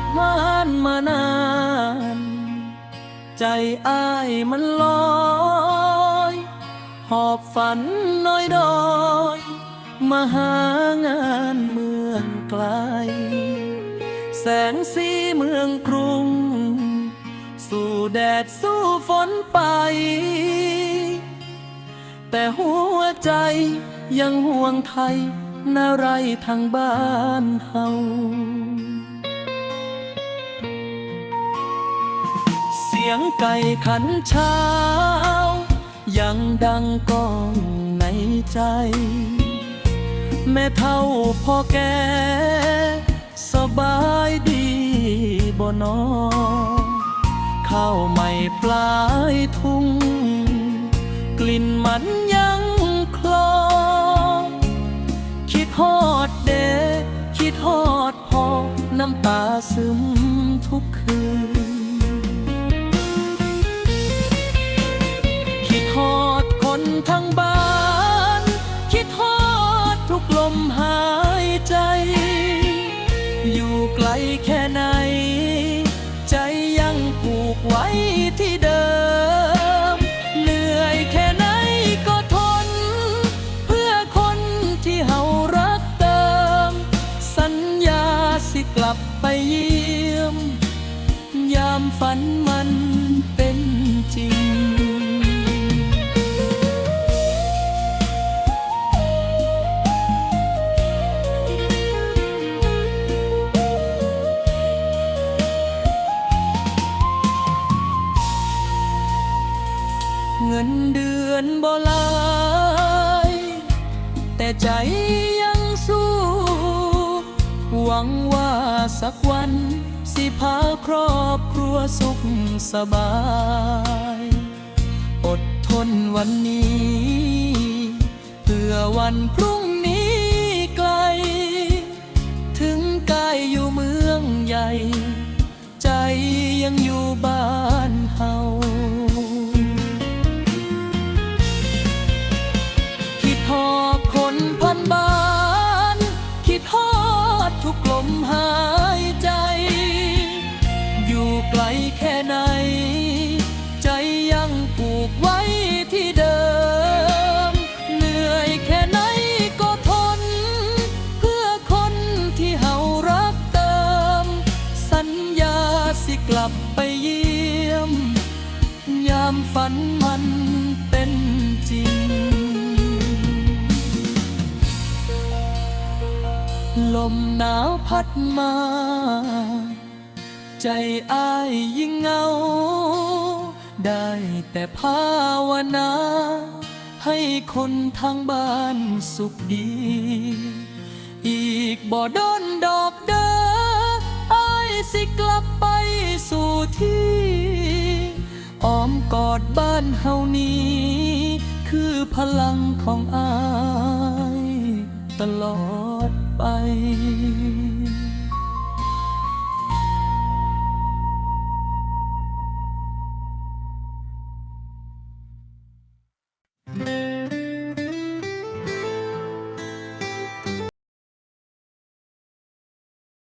จากบ้านมานาน ใจอ้ายมันลอย หอบฝันน้อยดอยมาหางานเมืองไกล แสงสีเมืองกรุง สู่แดดสู้ฝนไป แต่หัวใจยังห่วงไทยนาไรทางบ้านเฮา ยงไก่ขันเช้า ยังดังก้องในใจ แม่เท่าพ่อแก สบายดีบ่นอข้าวใหม่ปลายทุ่ง กลิ่นมันยังคลอ คิดฮอดเดคิดฮอดพอน้ำตาซึม กลับไปเยี่ยม ยามฝันมันเป็นจริง เงินเดือนบ่ลายแต่ใจยังสู้ หวังว่า สักวัน สิพาครอบครัวสุขสบาย อดทนวันนี้ เพื่อวันพรุ่ง ยามฝันมันเป็นจริง ลมหนาวพัดมา ใจอ้ายยิ่งเหงา ได้แต่ภาวนา ให้คนทางบ้านสุขดี อีกบ่ดนดอกเด้ออ้ายสิกลับไปสู่ที่ อ้อมกอดบ้านเฮานี้ คือพลังของอาย ตลอดไป